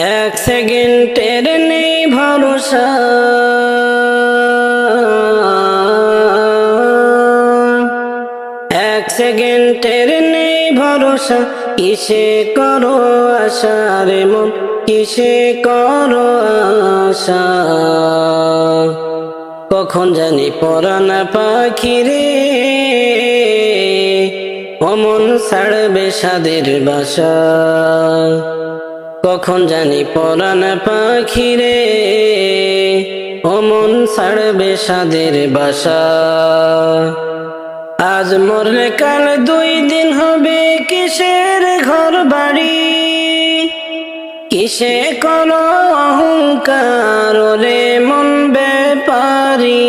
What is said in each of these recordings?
এক সেকেন্ডের নেই ভরসা। এক সেকেন্ডের নেই ভরসা, কিসে করো আশা রে মন, কিসে করো আশা? কখন জানি পরানা পাখি রে, অমন ছাড়বে সাদের বাসা। কখন জানি পরান পাখি রে অমন ছাড়বে সাদের বাসা। আজ মরলে কাল দুই দিন হবে কিসের ঘর বাড়ি? কিসে কর অহংকার রে মন ব্যাপারি?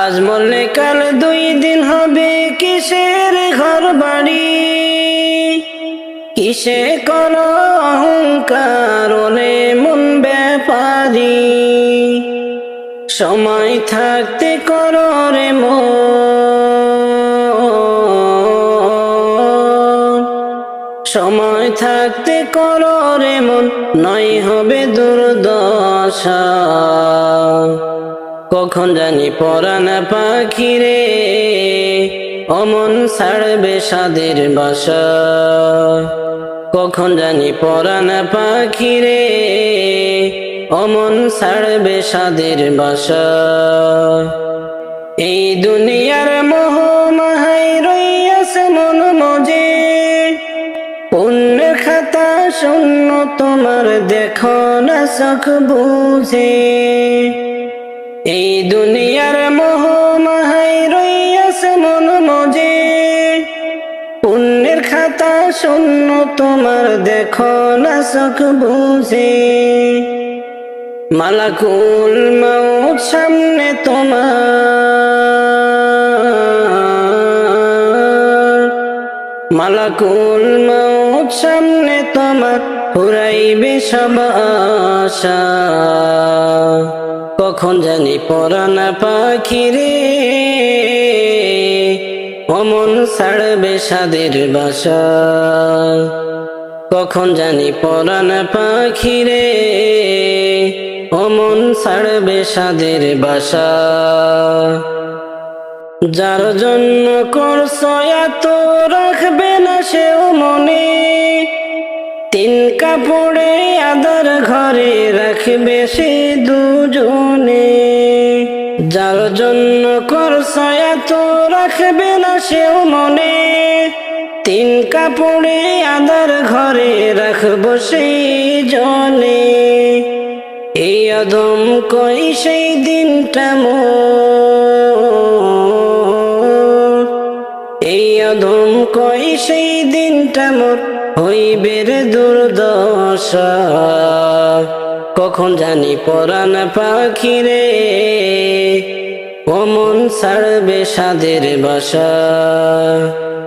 আজ মরলে কাল দুই দিন হবে কিসের ঘর বাড়ি? কিসে কর অহংকার মন ব্যাপারি। সময় থাকতে কর রে সময় থাকতে কর রে মন, নয় হবে দুর্দশা। কখন জানি পরাণ পাখি রে অমন ছাড়বে সাদের বাসা। কখন জানি পরাণ পাখি রে, অমন ছাড়বে সাদের বাসা। এই দুনিয়ার মোহ মাহাই রইয়াছে মন মজে। পুণ্যের খাতা শূন্য তোমার দেখো না চোখ বুঝে। এই দুনিয়ার মোহ মন মজে। পুণ্যের খাতা শূন্য, তোমার দেখো না চোখ বুঝে। মালাকুল মাউত সামনে তোমার। মালাকুল মাউত সামনে তোমার, ফুরাইবে সব আশা। কখন জানি পরানা পাখি রে অমন ছাড়বে সাদের বাসা। কখন জানি পরানা পাখি রে অমন ছাড়বে সাদের বাসা। যার জন্য করছ এত রাখবে না সেও মনে। তিন কাপড়ে আদার ঘরে রাখবে সে দুজনে। যার জন্য করছ এত রাখবে না সেও মনে। তিন কাপড়ে আদার ঘরে রাখব সেই জনে। এই অদম কই সেই দিনটা মোর? এই অদম কই সেই দিনটা মোর? হইবে রে দুর্দশা। কখন জানি পরাণ পাখি রে? অমন ছাড়বে সাদের বাসা।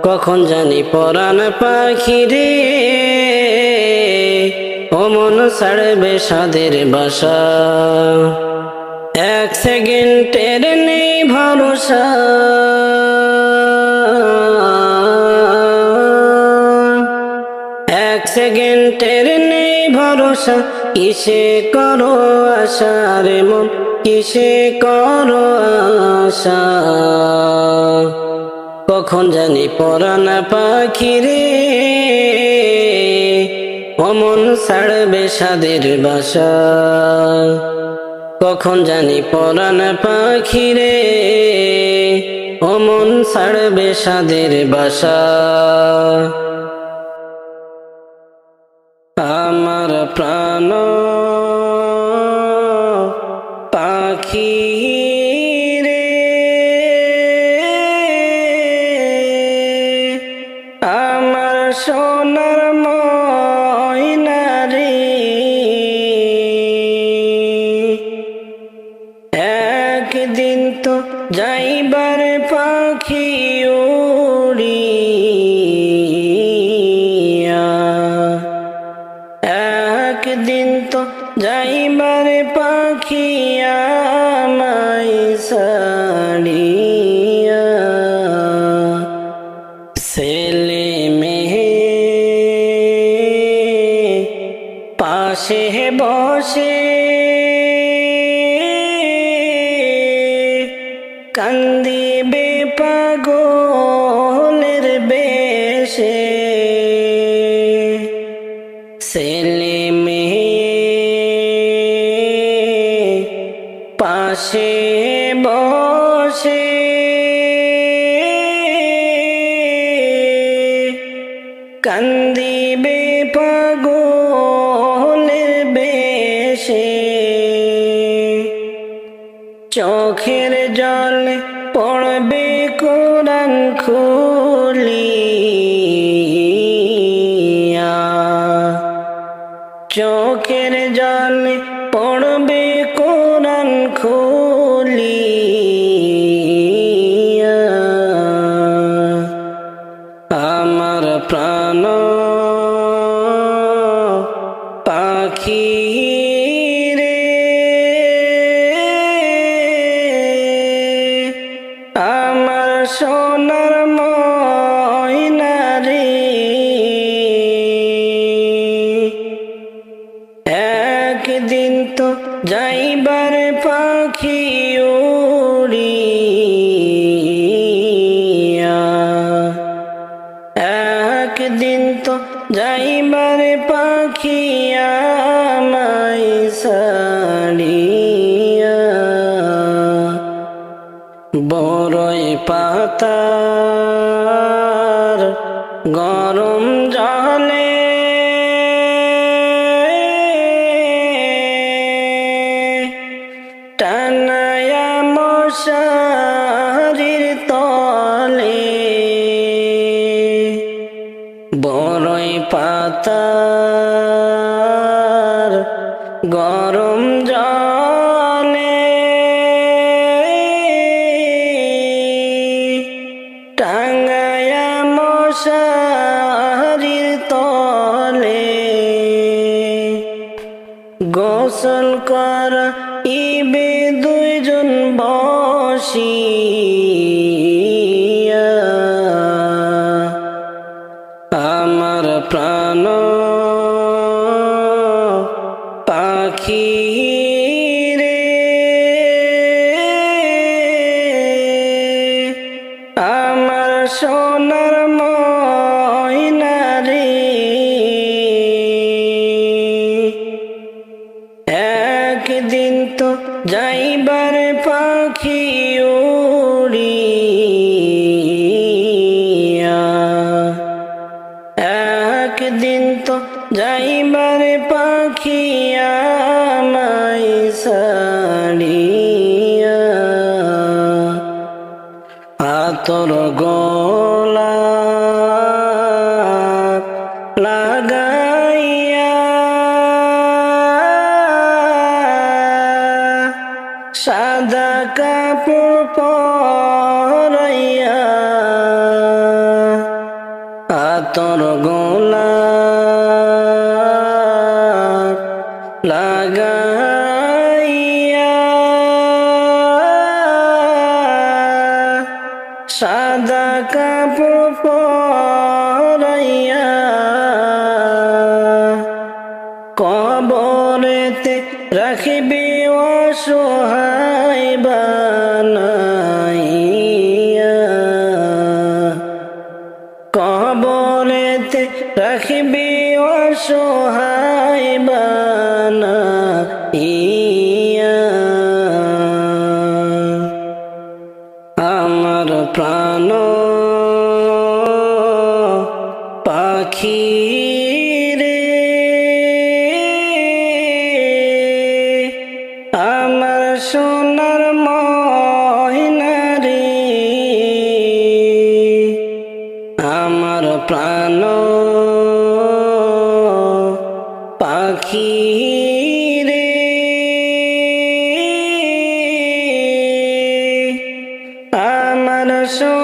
কখন জানি পরাণ পাখি রে? অমন ছাড়বে সাদের বাসা। এক সেকেন্ডের নেই ভরসা। এক সেকেন্ডের নেই ভরসা। কিসে করো আশা রে মন? কিসে করো আশা? কখন জানি পরানা পাখি রে অমন ছাড়বে সাদের বাসা। কখন জানি পরাণ পাখি রে অমন ছাড়বে সাদের বাসা। সোনার ময়না একদিন তো যাইবার পাখি উড়িয়া। একদিন তো যাইবার পাখি আমায় সাড়িয়া কান্দিবে পাগলের বেশে। ছেলে মেয়ে পাশে বসে। কান্দিবে পাগলের চোখের জল পড়বে কোরআন খুলিয়া। চোখের জল পড়বে গরম জলে। টানায়া মশারির তলে। বড়ই পাতার গরম জলে। ইবে দুইজন বসিয়া। আমার প্রাণ পাখি রে। আমার সোনার ময়না একদিন তো যাইবার পাখি আমায় সাড়িয়া আতর গোলা লাগাইয়া সাদা কাপড় পরাইয়া সাদা কাপড় পরাইয়া কবরেতে রাখিবি অসহায় বানাইয়া। কবরেতে রাখিবি অসহায় আমার